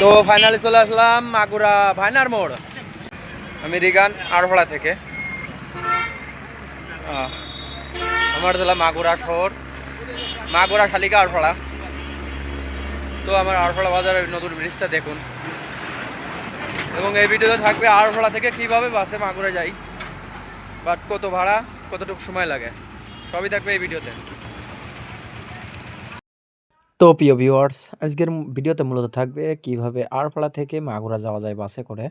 তো ফাইনালি চলে আসলাম মাগুরা ভাইনার মোড়। আমি রিগান আড়ফাড়া থেকে। আমার জেলা মাগুরা শহর। মাগুরা শালিকা আড়ফাড়া তো আমার আড়ফাড়া বাজারের নতুন ব্রিজটা দেখুন। এবং এই ভিডিওতে থাকবে আড়ফাড়া থেকে কীভাবে বাসে মাগুরা যাই। বাট কত ভাড়া, কতটুকু সময় লাগে, সবই থাকবে এই ভিডিওতে। তো প্রিয় ভিউয়ার্স আজকের ভিডিওতে মূলত থাকবে কীভাবে আড়পাড়া থেকে মাগুরা যাওয়া যায় বাসে করে।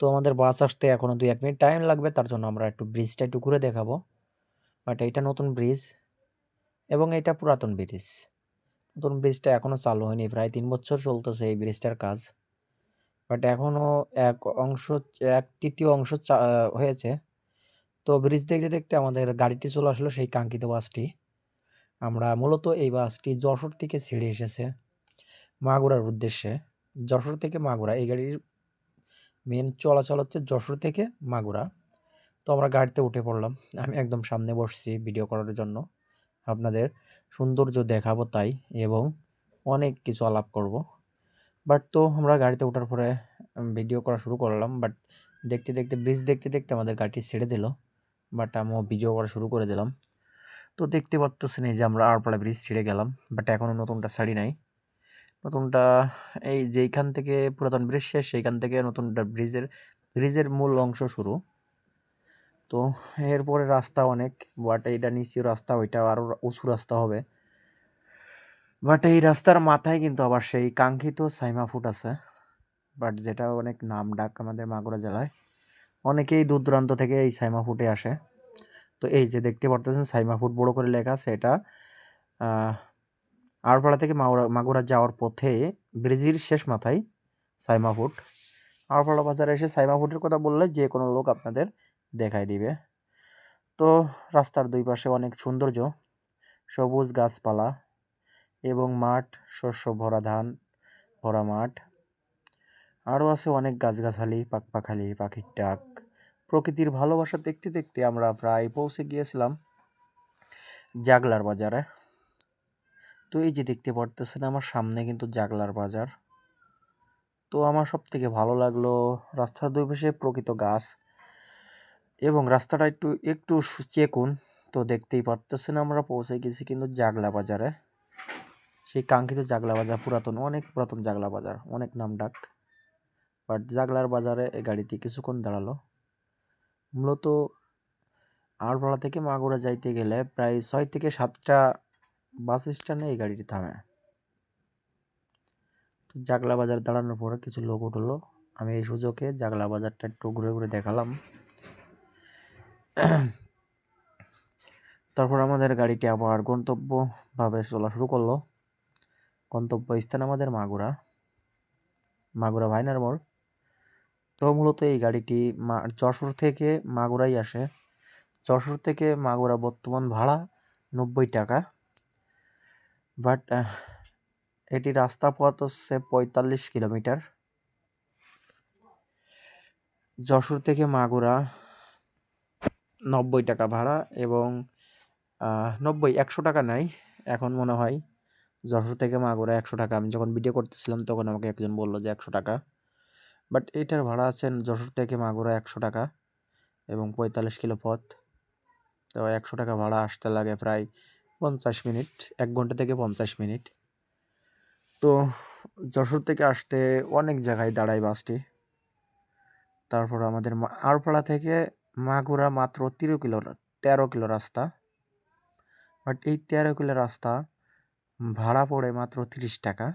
তো আমাদের বাস আসতে এখনও দুই এক মিনিট টাইম লাগবে, তার জন্য আমরা একটু ব্রিজটা একটু ঘুরে দেখাবো। বাট এইটা নতুন ব্রিজ এবং এটা পুরাতন ব্রিজ নতুন ব্রিজটা এখনও চালু হয়নি, প্রায় তিন বছর চলতেছে এই ব্রিজটার কাজ। বাট এখনও এক অংশ, এক তৃতীয় অংশ হয়েছে। তো ব্রিজ দেখতে দেখতে আমাদের গাড়িটি চলে আসলো সেই কাঙ্ক্ষিত বাসটি। আমরা মূলত এই বাসটি যশোর থেকে ছেড়ে এসেছে মাগুরার উদ্দেশ্যে। যশোর থেকে মাগুরা, এই গাড়ির মেন চলাচল হচ্ছে যশোর থেকে মাগুরা। তো আমরা গাড়িতে উঠে পড়লাম। আমি একদম সামনে বসছি ভিডিও করার জন্য। আপনাদের সৌন্দর্য দেখাবো তাই এবং অনেক কিছু আলাপ করব। বাট তো আমরা গাড়িতে ওঠার পরে ভিডিও করা শুরু করলাম। বাট দেখতে দেখতে ব্রিজ দেখতে দেখতে আমাদের গাড়িটি ছেড়ে দিল। বাট আমিও ভিডিও করা শুরু করে দিলাম। তো দেখতে পারতেছেন এই যে আমরা আড়পাড়া ব্রিজ ছেড়ে গেলাম বাট এখনও নতুনটা ছাড়ি নাই। নতুনটা এই যেইখান থেকে পুরাতন ব্রিজ শেষ, সেইখান থেকে নতুনটা ব্রিজের ব্রিজের মূল অংশ শুরু। তো এরপরে রাস্তা অনেক বাট এইটা নিচু রাস্তা, ওইটা আরও উঁচু রাস্তা হবে। বাট এই রাস্তার মাথায় কিন্তু আবার সেই কাঙ্ক্ষিত সাইমা ফুট আছে। বাট যেটা অনেক নাম ডাক আমাদের মাগুরা জেলায়, অনেকেই দূর দূরান্ত থেকে এই সাইমা ফুটে আসে। তো এই যে দেখতে পারতেছেন সাইমা ফুট বড় করে লেখা আছে এটা। আড়পাড়া থেকে মাগুরা মাগুরা যাওয়ার পথে ব্রিজির শেষ মাথায় সাইমা ফুট। আড়পাড়া বাজারে এসে সাইমা ফুটের কথা বললে যে কোনো লোক আপনাদের দেখাই দিবে। তো রাস্তার দুই পাশে অনেক সৌন্দর্য, সবুজ গাছপালা এবং মাঠ, শস্য ভরা ধান ভরা মাঠ। আরও আছে অনেক গাছগাছালি পাখপাখালি পাখির ডাক। প্রকৃতির ভালোবাসা দেখতে দেখতে আমরা প্রায় পৌঁছে গিয়েছিলাম জাগলার বাজারে। তো এই যে দেখতে পারতেছেন আমার সামনে কিন্তু জাগলার বাজার। তো আমার সব থেকে ভালো লাগল রাস্তার দুই পাশে প্রকৃত গাছ এবং রাস্তাটা একটু একটু চেকুন। তো দেখতেই পারতেছেন আমরা পৌঁছে গেছি কিন্তু জাগলা বাজারে। সেই কাঙ্ক্ষিত জাগলা বাজার, পুরাতন, অনেক পুরাতন জাগলা বাজার, অনেক নাম ডাক বাট জাগলার বাজারে এই গাড়িটি কিছুক্ষণ দাঁড়াল। মূলত আড়পাড়া থেকে মাগুরা যাইতে গেলে প্রায় ছয় থেকে সাতটা বাস স্ট্যান্ডে এই গাড়িটি থামে। তো জাগলা বাজার দাঁড়ানোর পরে কিছু লোক উঠল। আমি এই সুযোগে জাগলা বাজারটা একটু ঘুরে ঘুরে দেখালাম। তারপর আমাদের গাড়িটি আবার গন্তব্যভাবে চলা শুরু করল। গন্তব্য স্থান আমাদের মাগুরা। মাগুরা ভাইনার মোড় তো মূলত এই গাড়িটি মা- যশোর থেকে মাগুরাই আসে। যশোর থেকে মাগুরা বর্তমান ভাড়া নব্বই টাকা। বাট এটি রাস্তা পথ হচ্ছে পঁয়তাল্লিশ কিলোমিটার। যশোর থেকে মাগুরা নব্বই টাকা ভাড়া এবং নব্বই, একশো টাকা নাই এখন মনে হয় যশোর থেকে মাগুরা একশো টাকা। আমি যখন ভিডিও করতেছিলাম তখন আমাকে একজন বলল যে একশো টাকা। বাট এইটার ভাড়া আছে যশোর থেকে মাগুরা একশো টাকা এবং পঁয়তাল্লিশ কিলো পথ। তো একশো টাকা ভাড়া আসতে লাগে প্রায় পঞ্চাশ মিনিট, এক ঘণ্টা থেকে পঞ্চাশ মিনিট। তো যশোর থেকে আসতে অনেক জায়গায় দাঁড়ায় বাসটি। তারপর আমাদের আড়পাড়া থেকে মাগুরা মাত্র তেরো কিলো তেরো কিলো রাস্তা। বাট এই তেরো কিলো রাস্তা ভাড়া পড়ে মাত্র তিরিশ টাকা।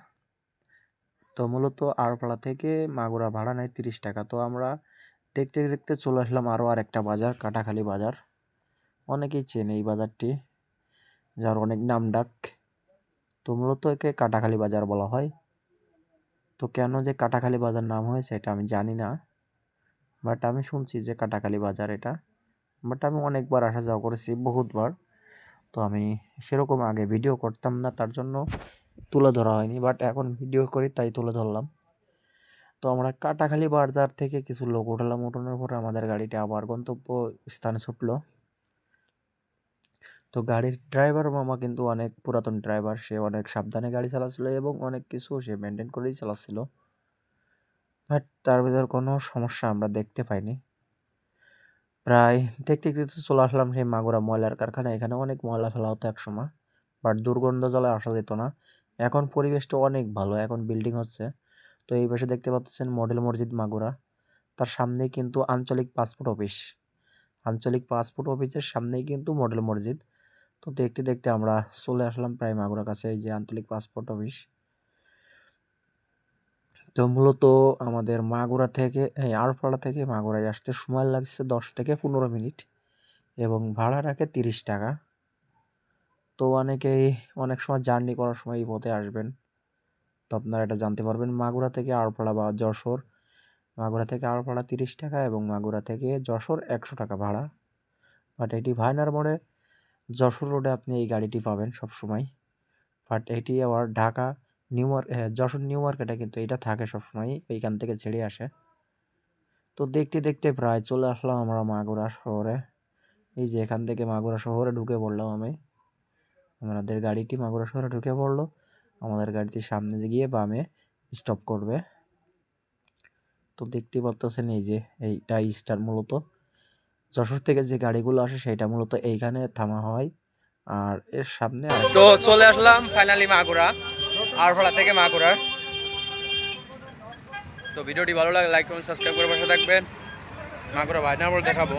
তো মূলত আড়পাড়া থেকে মাগুরা ভাড়া নেয় তিরিশ টাকা। তো আমরা দেখতে দেখতে চলে আসলাম আরও আরেকটা বাজার কাটাখালি বাজার। অনেকেই চেনে এই বাজারটি, যার অনেক নাম ডাক। তো মূলত একে কাটাখালি বাজার বলা হয়। তো কেন যে কাটাখালি বাজার নাম হয়েছে এটা আমি জানি না বাট আমি শুনছি যে কাটাখালি বাজার এটা। বাট আমি অনেকবার আসা যাওয়া করেছি, বহুতবার। তো আমি সেরকম আগে ভিডিও করতাম না, তার জন্য তুলে ধরা হয়নি বাট এখন ভিডিও করি, তাই তুলে ধরলাম। তো আমরা কাটাখালি বাজার থেকে কিছু লোক উঠালাম, উঠানোর পরে আমাদের গাড়িটা আবার গন্তব্য স্থানে ছুটলো। তো গাড়ির ড্রাইভার মামা কিন্তু অনেক পুরাতন ড্রাইভার সে অনেক সাবধানে গাড়ি চালাচ্ছিল এবং অনেক কিছু সে মেনটেন করেই চালাচ্ছিল। বাট তার ভিতর কোনো সমস্যা আমরা দেখতে পাইনি। প্রায় দেখতে দেখতে চলে আসলাম সেই মাগুরা ময়লার কারখানা এখানে অনেক ময়লা ফেলা হতো এক সময় বাট দুর্গন্ধ জলে আসা যেত না। এখন পরিবেশটা অনেক ভালো, এখন বিল্ডিং হচ্ছে। তো এই পাশে দেখতে পাচ্ছেন মডেল মসজিদ মাগুরা। তার সামনেই কিন্তু আঞ্চলিক পাসপোর্ট অফিস আঞ্চলিক পাসপোর্ট অফিসের সামনেই কিন্তু মডেল মসজিদ। তো দেখতে দেখতে আমরা চলে আসলাম প্রায় মাগুরার কাছে, এই যে আঞ্চলিক পাসপোর্ট অফিস তো মূলত আমাদের মাগুরা থেকে, এই আড়পাড়া থেকে মাগুরায় আসতে সময় লাগছে দশ থেকে পনেরো মিনিট এবং ভাড়া রাখে তিরিশ টাকা। তো অনেকেই অনেক সময় জার্নি করার সময় এই পথে আসবেন। তো আপনারা এটা জানতে পারবেন। মাগুরা থেকে আড়পাড়া বা যশোর। মাগুরা থেকে আড়পাড়া তিরিশ টাকা এবং মাগুরা থেকে যশোর একশো টাকা ভাড়া। বাট এটি ভায়নার মোড়ে যশোর রোডে আপনি এই গাড়িটি পাবেন সব সময় বাট এটি আবার ঢাকা, নিউ যশোর নিউ মার্কেটে কিন্তু এটা থাকে সবসময় এইখান থেকে ছেড়ে আসে। তো দেখতে দেখতে প্রায় চলে আসলাম আমরা মাগুরা শহরে। এই যে এখান থেকে মাগুরা শহরে ঢুকে পড়লাম আমি। আমাদের গাড়িটি মাগুরা শহরে ঢুকে পড়ল। আমাদের গাড়িটি সামনে গিয়ে বামে স্টপ করবে। তো দেখতে পাচ্ছেন এই যে এইটা স্টার মূলত। যশোর থেকে যে গাড়িগুলো আসে সেটা মূলত এইখানে থামা হয়। আর এর সামনে তো চলে আসলাম ফাইনালি মাগুরা আরভাড়া থেকে মাগুরা তো ভিডিওটি ভালো লাগে লাইক করুন সাবস্ক্রাইব করে পাশে থাকবেন। মাগুরা ভাইনার বল দেখাবো।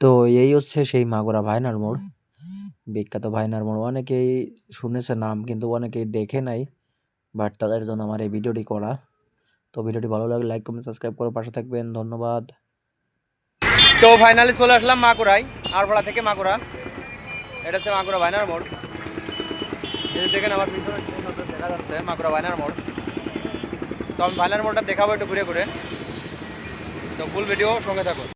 তো এই হচ্ছে সেই মাগুরা ভাইনার মোড়। বিখ্যাত ভাইনার মোড়। অনেকেই শুনেছে নাম, কিন্তু অনেকেই দেখে নাই বাট তাদের জন্য আমার এই ভিডিওটি করা। তো ভিডিওটি ভালো লাগলে লাইক কমেন্ট সাবস্ক্রাইব করে পাশে থাকবেন। ধন্যবাদ। তো ফাইনালি চলে আসলাম মাগুরায় আরভাড়া থেকে মাগুরা। এটা হচ্ছে মাগুরা ভাইনার মোড়। যে দেখেন আমার দেখা যাচ্ছে, মাগুরা ভাইনার মোড়। তো আমি ভাইনার মোড়টা দেখাবো একটু ঘুরে ঘুরে। তো ফুল ভিডিও সঙ্গে থাকুন।